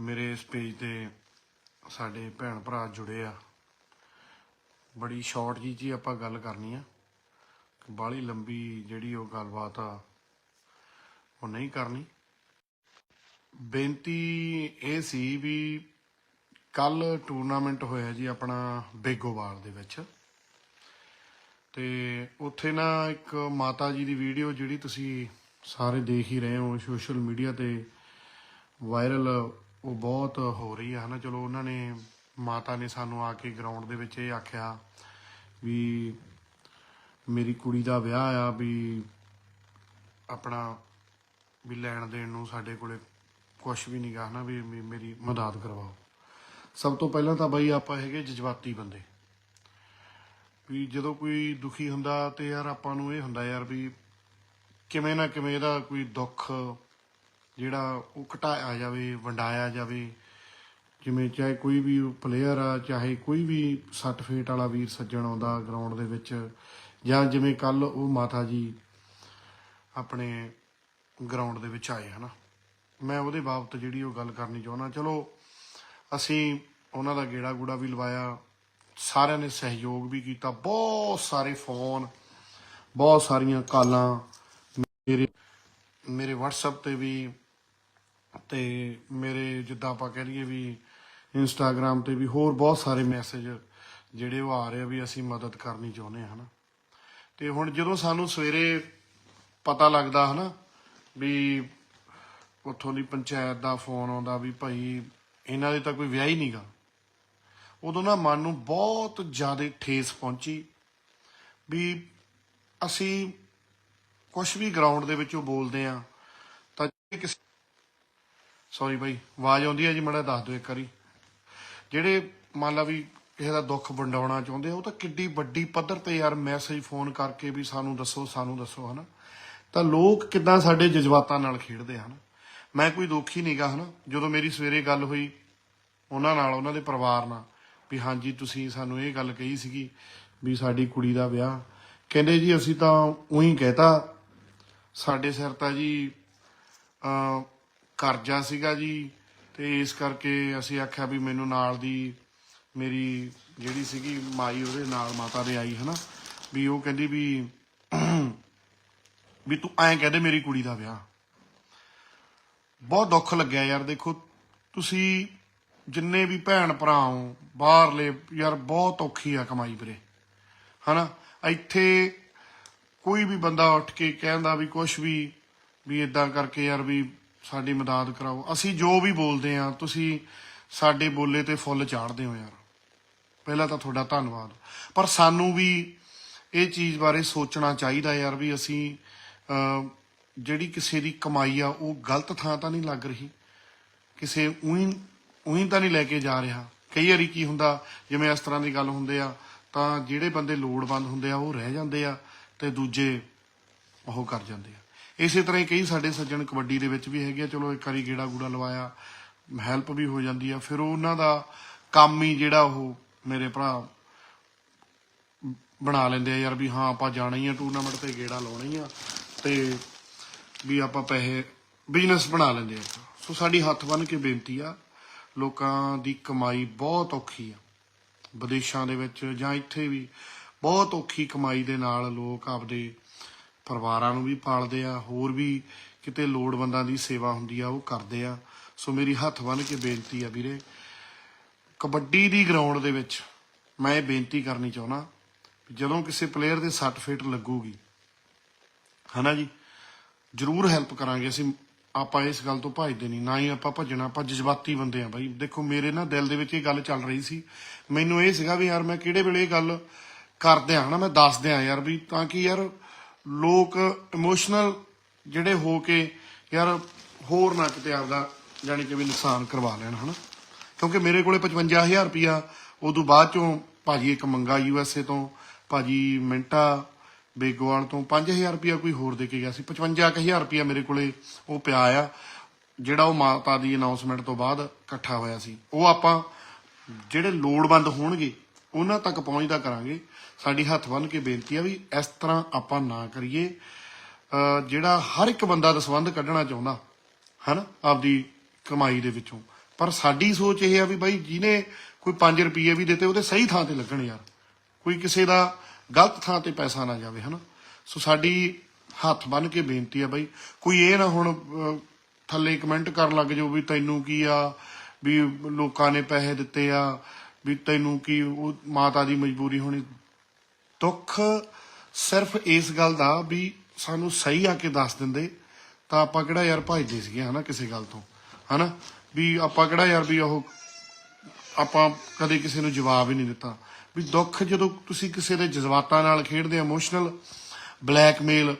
ਮੇਰੇ ਇਸ ਪੇਜ ਤੇ ਸਾਡੇ ਭੈਣ ਭਰਾ ਜੁੜੇ ਆ। ਬੜੀ ਸ਼ਾਰਟ ਜੀ ਜੀ ਆਪਾਂ ਗੱਲ ਕਰਨੀ ਆ। ਬਾਹਲੀ ਲੰਬੀ ਜਿਹੜੀ ਉਹ ਗੱਲਬਾਤ ਆ, ਉਹ ਨਹੀਂ ਕਰਨੀ। ਬੇਨਤੀ ਇਹ ਸੀ ਵੀ ਕੱਲ ਟੂਰਨਾਮੈਂਟ ਹੋਇਆ ਜੀ ਆਪਣਾ ਬੇਗੋਵਾਲ ਦੇ ਵਿੱਚ। ਤੇ ਉੱਥੇ ਨਾ ਇੱਕ ਮਾਤਾ ਜੀ ਦੀ ਵੀਡੀਓ ਜਿਹੜੀ ਤੁਸੀਂ ਸਾਰੇ ਦੇਖ ਹੀ ਰਹੇ ਹੋ ਸੋਸ਼ਲ ਮੀਡੀਆ ਤੇ ਵਾਇਰਲ ਉਹ ਬਹੁਤ ਹੋ ਰਹੀ ਹੈ ਹਨਾ? ਚਲੋ, ਉਹਨਾਂ ਨੇ, ਮਾਤਾ ਨੇ ਸਾਨੂੰ ਆ ਕੇ ਗਰਾਊਂਡ ਦੇ ਵਿੱਚ ਇਹ ਆਖਿਆ ਵੀ ਮੇਰੀ ਕੁੜੀ ਦਾ ਵਿਆਹ ਆ ਵੀ ਆਪਣਾ ਵੀ ਲੈਣ ਦੇਣ ਨੂੰ ਸਾਡੇ ਕੋਲੇ ਕੁਝ ਵੀ ਨਹੀਂ ਗਾ ਹਨਾ? ਵੀ ਮੇਰੀ ਮਦਦ ਕਰਵਾਓ। ਸਭ ਤੋਂ ਪਹਿਲਾਂ ਤਾਂ ਬਾਈ ਆਪਾਂ ਹੈਗੇ ਜਜ਼ਬਾਤੀ ਬੰਦੇ। ਵੀ ਜਦੋਂ ਕੋਈ ਦੁਖੀ ਹੁੰਦਾ ਤੇ ਯਾਰ ਆਪਾਂ ਨੂੰ ਇਹ ਹੁੰਦਾ ਯਾਰ ਵੀ ਕਿਵੇਂ ਨਾ ਕਿਵੇਂ ਇਹਦਾ ਕੋਈ ਦੁੱਖ ਜਿਹੜਾ ਉਹ ਘਟਾਇਆ ਜਾਵੇ, ਵੰਡਾਇਆ ਜਾਵੇ, ਜਿਵੇਂ ਚਾਹੇ ਕੋਈ ਵੀ ਪਲੇਅਰ ਆ, ਚਾਹੇ ਕੋਈ ਵੀ ਸੱਟ ਫੀਟ ਵਾਲਾ ਵੀਰ ਸੱਜਣ ਆਉਂਦਾ ਗਰਾਊਂਡ ਦੇ ਵਿੱਚ, ਜਾਂ ਜਿਵੇਂ ਕੱਲ ਉਹ ਮਾਤਾ ਜੀ ਆਪਣੇ ਗਰਾਊਂਡ ਦੇ ਵਿੱਚ ਆਏ, ਹਨਾ। ਮੈਂ ਉਹਦੇ ਬਾਬਤ ਜਿਹੜੀ ਉਹ ਗੱਲ ਕਰਨੀ ਚਾਹੁੰਦਾ, ਚਲੋ ਅਸੀਂ ਉਹਨਾਂ ਦਾ ਗੇੜਾ ਗੂੜਾ ਵੀ ਲਵਾਇਆ, ਸਾਰਿਆਂ ਨੇ ਸਹਿਯੋਗ ਵੀ ਕੀਤਾ, ਬਹੁਤ ਸਾਰੇ ਫੋਨ, ਬਹੁਤ ਸਾਰੀਆਂ ਕਾਲਾਂ, ਮੇਰੇ ਮੇਰੇ WhatsApp ਤੇ ਵੀ ਤੇ ਮੇਰੇ ਜਿੱਦਾਂ ਆਪਾਂ ਕਹਿ ਲਈਏ ਵੀ ਇੰਸਟਾਗ੍ਰam ਤੇ ਵੀ ਹੋਰ ਬਹੁਤ ਸਾਰੇ ਮੈਸੇਜ ਜਿਹੜੇ ਉਹ ਆ ਰਹੇ ਆ ਵੀ ਅਸੀਂ ਮਦਦ ਕਰਨੀ ਚਾਹੁੰਦੇ ਹਾਂ, ਹਨਾ। ਤੇ ਹੁਣ ਜਦੋਂ ਸਾਨੂੰ ਸਵੇਰੇ ਪਤਾ ਲੱਗਦਾ, ਹਨਾ, ਵੀ ਉੱਥੋਂ ਦੀ ਪੰਚਾਇਤ ਦਾ ਫੋਨ ਆਉਂਦਾ ਵੀ ਭਾਈ ਇਹਨਾਂ ਦੇ ਤਾਂ ਕੋਈ ਵਿਆਹ ਹੀ ਨਹੀਂਗਾ, ਉਦੋਂ ਨਾ ਮਨ ਨੂੰ ਬਹੁਤ ਜ਼ਿਆਦਾ ਠੇਸ ਪਹੁੰਚੀ ਵੀ ਅਸੀਂ ਕੁਝ ਵੀ ਗਰਾਊਂਡ ਦੇ ਵਿੱਚੋਂ ਬੋਲਦੇ ਆ ਤਾਂ ਕਿਸੇ ਸੌਰੀ ਬਾਈ, ਆਵਾਜ਼ ਆਉਂਦੀ ਹੈ ਜੀ, ਮੜਾ ਦੱਸ ਦਿਓ ਇੱਕ ਵਾਰੀ। ਜਿਹੜੇ ਮੰਨ ਲਾ ਵੀ ਕਿਸੇ ਦਾ ਦੁੱਖ ਵੰਡਾਉਣਾ ਚਾਹੁੰਦੇ ਉਹ ਤਾਂ ਕਿੱਡੀ ਵੱਡੀ ਪੱਧਰ ਤੇ ਯਾਰ ਮੈਸੇਜ ਫੋਨ ਕਰਕੇ ਵੀ ਸਾਨੂੰ ਦੱਸੋ ਸਾਨੂੰ ਦੱਸੋ, ਹਨਾ? ਤਾਂ ਲੋਕ ਕਿੱਦਾਂ ਸਾਡੇ ਜਜ਼ਬਾਤਾਂ ਨਾਲ ਖੇਡਦੇ ਹਨ? ਮੈਂ ਕੋਈ ਦੋਖੀ ਨਹੀਂਗਾ ਹਨਾ? ਜਦੋਂ ਮੇਰੀ ਸਵੇਰੇ ਗੱਲ ਹੋਈ ਉਹਨਾਂ ਨਾਲ, ਉਹਨਾਂ ਦੇ ਪਰਿਵਾਰ ਨਾਲ, ਵੀ ਹਾਂਜੀ, ਤੁਸੀਂ ਸਾਨੂੰ ਇਹ ਗੱਲ ਕਹੀ ਸੀਗੀ ਵੀ ਸਾਡੀ ਕੁੜੀ ਦਾ ਵਿਆਹ। ਕਹਿੰਦੇ ਜੀ, ਅਸੀਂ ਤਾਂ ਉਹੀ ਕਹਿਤਾ, ਸਾਡੇ ਸਿਰ ਤਾਂ ਜੀ ਕਰਜ਼ਾ ਸੀਗਾ ਜੀ ਤੇ ਇਸ ਕਰਕੇ ਅਸੀਂ ਆਖਿਆ ਵੀ ਮੈਨੂੰ ਨਾਲ ਦੀ ਮੇਰੀ ਜਿਹੜੀ ਸੀਗੀ ਮਾਈ ਉਹਦੇ ਨਾਲ ਮਾਤਾ ਦੇ ਆਈ, ਹਨਾ? ਵੀ ਉਹ ਕਹਿੰਦੀ ਵੀ ਵੀ ਤੂੰ ਐਂ ਕਹਦੇ ਮੇਰੀ ਕੁੜੀ ਦਾ ਵਿਆਹ। ਬਹੁਤ ਦੁੱਖ ਲੱਗਿਆ ਯਾਰ, ਦੇਖੋ, ਤੁਸੀਂ ਜਿੰਨੇ ਵੀ ਭੈਣ ਭਰਾ ਹੋ, ਬਾਹਰਲੇ, ਯਾਰ ਬਹੁਤ ਔਖੀ ਆ ਕਮਾਈ ਵੀਰੇ, ਹਨਾ? ਇੱਥੇ ਕੋਈ ਵੀ ਬੰਦਾ ਉੱਠ ਕੇ ਕਹਿੰਦਾ ਵੀ ਕੁਝ ਵੀ ਵੀ ਇਦਾਂ ਕਰਕੇ ਯਾਰ ਵੀ ਸਾਡੀ ਮਦਦ ਕਰਾਓ। ਅਸੀਂ ਜੋ ਵੀ ਬੋਲਦੇ ਆ ਤੁਸੀਂ ਸਾਡੇ ਬੋਲੇ ਤੇ ਫੁੱਲ ਚਾੜਦੇ ਹੋ ਯਾਰ। ਪਹਿਲਾਂ ਤਾਂ ਤੁਹਾਡਾ ਧੰਨਵਾਦ। ਪਰ ਸਾਨੂੰ ਵੀ ਇਹ ਚੀਜ਼ ਬਾਰੇ ਸੋਚਣਾ ਚਾਹੀਦਾ ਯਾਰ ਵੀ ਅਸੀਂ ਜਿਹੜੀ ਕਿਸੇ ਦੀ ਕਮਾਈ ਆ, ਉਹ ਗਲਤ ਥਾਂ ਤਾਂ ਨਹੀਂ ਲੱਗ ਰਹੀ। ਕਿਸੇ ਉਹੀ ਉਹੀ ਤਾਂ ਨਹੀਂ ਲੈ ਕੇ ਜਾ ਰਿਹਾ। ਕਈ ਵਾਰੀ ਕੀ ਹੁੰਦਾ, ਜਿਵੇਂ ਇਸ ਤਰ੍ਹਾਂ ਦੀ ਗੱਲ ਹੁੰਦੇ ਆ, ਤਾਂ ਜਿਹੜੇ ਬੰਦੇ ਲੋੜਵੰਦ ਹੁੰਦੇ ਆ, ਉਹ ਰਹਿ ਜਾਂਦੇ ਆ ਤੇ ਦੂਜੇ ਉਹ ਕਰ ਜਾਂਦੇ ਆ। ਇਸੇ ਤਰ੍ਹਾਂ ਹੀ ਕਈ ਸਾਡੇ ਸੱਜਣ ਕਬੱਡੀ ਦੇ ਵਿੱਚ ਵੀ ਹੈਗੇ ਆ, ਚਲੋ ਇੱਕ ਵਾਰੀ ਗੇੜਾ ਗੂੜਾ ਲਵਾਇਆ ਹੈਲਪ ਵੀ ਹੋ ਜਾਂਦੀ ਆ, ਫਿਰ ਉਹਨਾਂ ਦਾ ਕੰਮ ਹੀ ਜਿਹੜਾ ਉਹ ਮੇਰੇ ਭਰਾ ਬਣਾ ਲੈਂਦੇ ਆ ਯਾਰ ਵੀ ਹਾਂ, ਆਪਾਂ ਜਾਣਾ ਹੀ ਆ ਟੂਰਨਾਮੈਂਟ ਤੇ, ਗੇੜਾ ਲਾਉਣਾ ਹੀ ਆ ਤੇ ਵੀ ਆਪਾਂ ਪੈਸੇ ਬਿਜ਼ਨਸ ਬਣਾ ਲੈਂਦੇ ਆ। ਸੋ ਸਾਡੀ ਹੱਥ ਬੰਨ ਕੇ ਬੇਨਤੀ ਆ, ਲੋਕਾਂ ਦੀ ਕਮਾਈ ਬਹੁਤ ਔਖੀ ਆ। ਵਿਦੇਸ਼ਾਂ ਦੇ ਵਿੱਚ ਜਾਂ ਇੱਥੇ ਵੀ ਬਹੁਤ ਔਖੀ ਕਮਾਈ ਦੇ ਨਾਲ ਲੋਕ ਆਪਦੇ ਪਰਿਵਾਰਾਂ ਨੂੰ ਵੀ ਪਾਲਦੇ ਆ, ਹੋਰ ਵੀ ਕਿਤੇ ਲੋੜਵੰਦਾਂ ਦੀ ਸੇਵਾ ਹੁੰਦੀ ਆ, ਉਹ ਕਰਦੇ ਆ। ਸੋ ਮੇਰੀ ਹੱਥ ਬੰਨ ਕੇ ਬੇਨਤੀ ਆ ਵੀਰੇ, ਕਬੱਡੀ ਦੀ ਗਰਾਊਂਡ ਦੇ ਵਿੱਚ ਮੈਂ ਇਹ ਬੇਨਤੀ ਕਰਨੀ ਚਾਹੁੰਦਾ, ਜਦੋਂ ਕਿਸੇ ਪਲੇਅਰ ਦੇ ਸੱਟ ਫੇਟ ਲੱਗੂਗੀ, ਹਨਾ ਜੀ? ਜ਼ਰੂਰ ਹੈਲਪ ਕਰਾਂਗੇ ਅਸੀਂ, ਆਪਾਂ ਇਸ ਗੱਲ ਤੋਂ ਭੱਜਦੇ ਨਹੀਂ, ਨਾ ਹੀ ਆਪਾਂ ਭੱਜਣਾ, ਆਪਾਂ ਜਜ਼ਬਾਤੀ ਬੰਦੇ ਆ ਬਾਈ। ਦੇਖੋ, ਮੇਰੇ ਨਾ ਦਿਲ ਦੇ ਵਿੱਚ ਇਹ ਗੱਲ ਚੱਲ ਰਹੀ ਸੀ, ਮੈਨੂੰ ਇਹ ਸੀਗਾ ਵੀ ਯਾਰ ਮੈਂ ਕਿਹੜੇ ਵੇਲੇ ਇਹ ਗੱਲ ਕਰਦੇ ਆ, ਹਨਾ? ਮੈਂ ਦੱਸਦੇ ਆ ਯਾਰ ਵੀ ਤਾਂ ਕਿ ਯਾਰ ਲੋਕ ਇਮੋਸ਼ਨਲ ਜਿਹੜੇ ਹੋ ਕੇ ਯਾਰ ਹੋਰ ਨਾ ਕਿਤੇ ਆਪਦਾ ਜਾਣੀ ਕਿ ਵੀ ਨੁਕਸਾਨ ਕਰਵਾ ਲੈਣ, ਹਨਾ? ਕਿਉਂਕਿ ਮੇਰੇ ਕੋਲੇ 55000 ਰੁਪਿਆ ਉਦੋਂ ਬਾਅਦ ਚੋਂ ਭਾਜੀ ਇੱਕ ਮੰਗਾ ਯੂ ਐਸ ਏ ਤੋਂ, ਭਾਜੀ ਮਿੰਟਾ ਬੇਗੋਵਾਲ ਤੋਂ 5000 ਰੁਪਇਆ ਕੋਈ ਹੋਰ ਦੇ ਕੇ ਗਿਆ ਸੀ। 55000 ਰੁਪਇਆ ਮੇਰੇ ਕੋਲੇ ਉਹ ਪਿਆ ਆ, ਜਿਹੜਾ ਉਹ ਮਾਤਾ ਦੀ ਅਨਾਉਂਸਮੈਂਟ ਤੋਂ ਬਾਅਦ ਇਕੱਠਾ ਹੋਇਆ ਸੀ। ਉਹ ਆਪਾਂ ਜਿਹੜੇ ਲੋੜਵੰਦ ਹੋਣਗੇ ਉਹਨਾਂ ਤੱਕ ਪਹੁੰਚਦਾ ਕਰਾਂਗੇ। ਸਾਡੀ ਹੱਥ ਬੰਨ ਕੇ ਬੇਨਤੀ ਆ ਵੀ ਇਸ ਤਰ੍ਹਾਂ ਆਪਾਂ ਨਾ ਕਰੀਏ। ਜਿਹੜਾ ਹਰ ਇੱਕ ਬੰਦਾ ਦਸਵੰਧ ਕੱਢਣਾ ਚਾਹੁੰਦਾ, ਹਨਾ, ਆਪਦੀ ਕਮਾਈ ਦੇ ਵਿੱਚੋਂ। ਪਰ ਸਾਡੀ ਸੋਚ ਇਹ ਆ ਵੀ ਬਾਈ ਜਿਹਨੇ ਕੋਈ 5 ਰੁਪਏ ਵੀ ਦਿੱਤੇ, ਉਹਦੇ ਸਹੀ ਥਾਂ ਤੇ ਲੱਗਣ ਯਾਰ। ਕੋਈ ਕਿਸੇ ਦਾ ਗਲਤ ਥਾਂ ਤੇ ਪੈਸਾ ਨਾ ਜਾਵੇ, ਹਨਾ। ਸੋ ਸਾਡੀ ਹੱਥ ਬੰਨ ਕੇ ਬੇਨਤੀ ਆ ਬਾਈ, ਕੋਈ ਇਹ ਨਾ ਹੁਣ ਥੱਲੇ ਕਮੈਂਟ ਕਰਨ ਲੱਗ ਜਾਓ ਵੀ ਤੈਨੂੰ ਕੀ ਆ, ਵੀ ਲੋਕਾਂ ਨੇ ਪੈਸੇ ਦਿੱਤੇ ਆ ਵੀ ਤੈਨੂੰ ਕੀ ਉਹ ਮਾਤਾ ਦੀ ਮਜਬੂਰੀ ਹੋਣੀ। ਦੁੱਖ ਸਿਰਫ ਇਸ ਗੱਲ ਦਾ ਵੀ ਸਾਨੂੰ ਸਹੀ ਆ ਕੇ ਦੱਸ ਦਿੰਦੇ, ਤਾਂ ਆਪਾਂ ਕਿਹੜਾ ਯਾਰ ਭਜਦੇ ਸੀਗੇ, ਹਨਾ, ਕਿਸੇ ਗੱਲ ਤੋਂ, ਹਨਾ? ਵੀ ਆਪਾਂ ਕਿਹੜਾ ਯਾਰ ਵੀ ਉਹ ਆਪਾਂ ਕਦੇ ਕਿਸੇ ਨੂੰ ਜਵਾਬ ਹੀ ਨਹੀਂ ਦਿੱਤਾ। ਵੀ ਦੁੱਖ ਜਦੋਂ ਤੁਸੀਂ ਕਿਸੇ ਦੇ ਜਜ਼ਬਾਤਾਂ ਨਾਲ ਖੇਡਦੇ ਇਮੋਸ਼ਨਲ ਬਲੈਕਮੇਲ